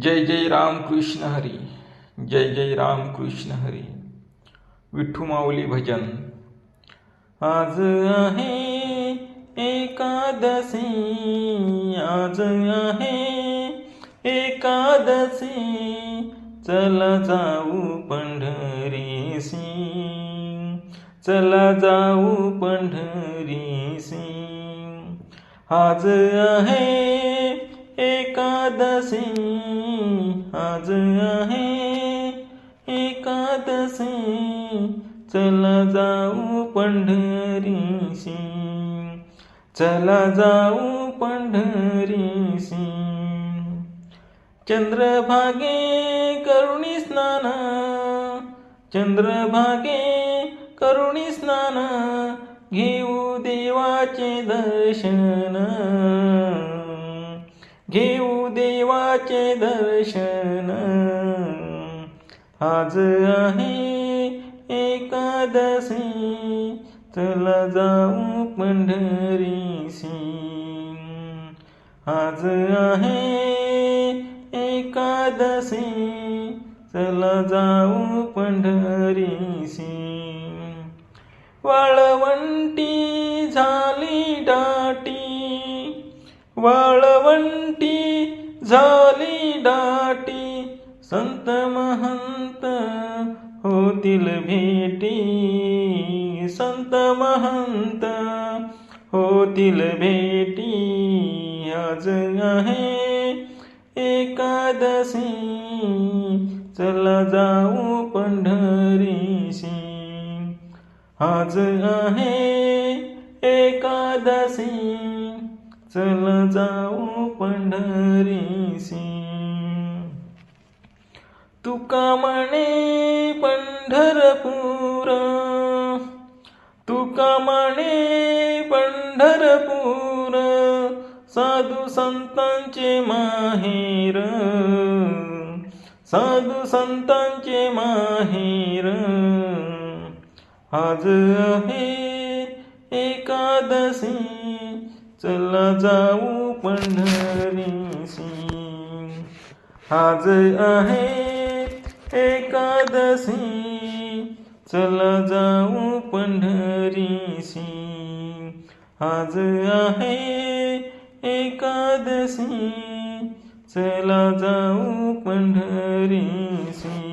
जय जय राम कृष्ण हरी जय जय राम कृष्ण हरी। विठ्ठू माऊली भजन। आज आहे एकादशी आज आहे एकादशी चला जाऊ पंढरीसी चला जाऊ पंढरीसी आज आहे एकादशी आज आहे. एकादशी चला जाऊ पंढरीशी चला जाऊ पंढरीशी चंद्रभागे करुणी स्नान. चंद्रभागे करुणी स्नान. घेऊ देवाचे दर्शन. घेऊ देवाचे दर्शन. आज आहे एकादशी चला जाऊ पंढरीसी आज आहे एकादशी चला जाऊ पंढरीसी वाळवंटी झाली दाटी वाळवंटी झाली दाटी संत महंत होतील भेटी. संत महंत होतील भेटी आज आहे एकादशी. चला जाऊ पंढरीशी. आज आहे एकादशी. चला जाऊ पंढरीसी तुका म्हणे पंढरपूर। तुका म्हणे पंढरपूर। साधू संतांचे माहेर। साधू संतांचे माहेर। आज आहे एकादशी चला जाऊ पंढरीसी आज आहे एकादशी. चला जाऊ पंढरीसी आज आहे एकादशी. चला जाऊ पंढरीसी